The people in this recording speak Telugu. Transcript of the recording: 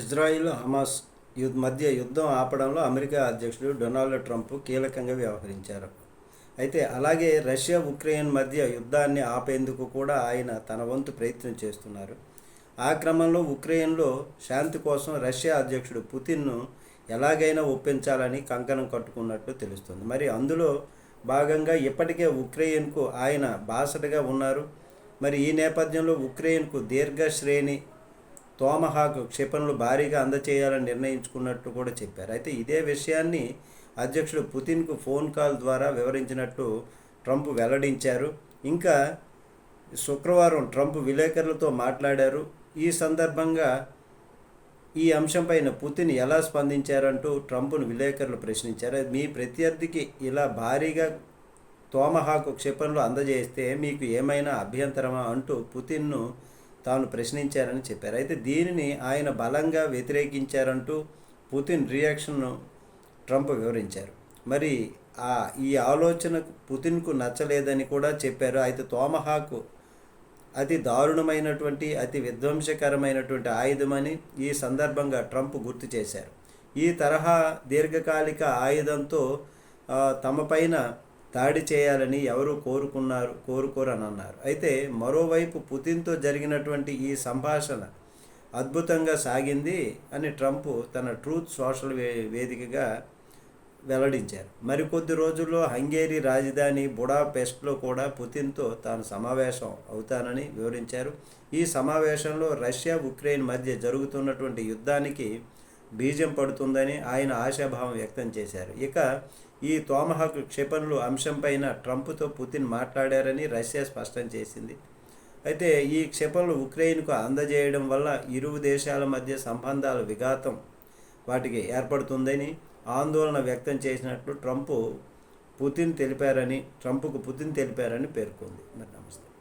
ఇజ్రాయిల్ హమాస్ మధ్య యుద్ధం ఆపడంలో అమెరికా అధ్యక్షుడు డొనాల్డ్ ట్రంప్ కీలకంగా వ్యవహరించారు. అయితే అలాగే రష్యా ఉక్రెయిన్ మధ్య యుద్ధాన్ని ఆపేందుకు కూడా ఆయన తన వంతు ప్రయత్నం చేస్తున్నారు. ఆ క్రమంలో ఉక్రెయిన్లో శాంతి కోసం రష్యా అధ్యక్షుడు పుతిన్ను ఎలాగైనా ఒప్పించాలని కంకణం కట్టుకున్నట్లు తెలుస్తుంది. మరి అందులో భాగంగా ఇప్పటికే ఉక్రెయిన్కు ఆయన బాసటగా ఉన్నారు. మరి ఈ నేపథ్యంలో ఉక్రెయిన్కు దీర్ఘ శ్రేణి తోమహాక్ క్షిపణులు భారీగా అందచేయాలని నిర్ణయించుకున్నట్టు కూడా చెప్పారు. అయితే ఇదే విషయాన్ని అధ్యక్షుడు పుతిన్కు ఫోన్ కాల్ ద్వారా వివరించినట్టు ట్రంప్ వెల్లడించారు. ఇంకా శుక్రవారం ట్రంప్ విలేకరులతో మాట్లాడారు. ఈ సందర్భంగా ఈ అంశంపైన పుతిన్ ఎలా స్పందించారంటూ ట్రంప్ను విలేకరులు ప్రశ్నించారు. మీ ప్రత్యర్థికి ఇలా భారీగా తోమహాకు క్షిపణులు అందజేస్తే మీకు ఏమైనా అభ్యంతరమా అంటూ పుతిన్ను తాను ప్రశ్నించారని చెప్పారు. అయితే దీనిని ఆయన బలంగా వ్యతిరేకించారంటూ పుతిన్ రియాక్షన్ను ట్రంప్ వివరించారు. మరి ఆ ఈ ఆలోచన పుతిన్కు నచ్చలేదని కూడా చెప్పారు. అయితే తోమహాకు అతి దారుణమైనటువంటి అతి విధ్వంసకరమైనటువంటి ఆయుధమని ఈ సందర్భంగా ట్రంప్ గుర్తు చేశారు. ఈ తరహా దీర్ఘకాలిక ఆయుధంతో తమపైన దాడి చేయాలని ఎవరు కోరుకున్నారు కోరుకోరని అన్నారు అయితే మరోవైపు పుతిన్తో జరిగినటువంటి ఈ సంభాషణ అద్భుతంగా సాగింది అని ట్రంప్ తన ట్రూత్ సోషల్ వే వేదికగా వెల్లడించారు. మరికొద్ది రోజుల్లో హంగేరీ రాజధాని బుడాపెస్ట్లో కూడా పుతిన్తో తాను సమావేశం అవుతానని వివరించారు. ఈ సమావేశంలో రష్యా ఉక్రెయిన్ మధ్య జరుగుతున్నటువంటి యుద్ధానికి బీజం పడుతుందని ఆయన ఆశాభావం వ్యక్తం చేశారు. ఇక ఈ తోమహక్ క్షిపణులు అంశంపైన ట్రంప్తో పుతిన్ మాట్లాడారని రష్యా స్పష్టం చేసింది. అయితే ఈ క్షిపణులు ఉక్రెయిన్కు అందజేయడం వల్ల ఇరు దేశాల మధ్య సంబంధాల విఘాతం వాటికి ఏర్పడుతుందని ఆందోళన వ్యక్తం చేసినట్లు ట్రంప్ పుతిన్ తెలిపారని ట్రంప్కు పుతిన్ తెలిపారని పేర్కొంది. మరి నమస్తే.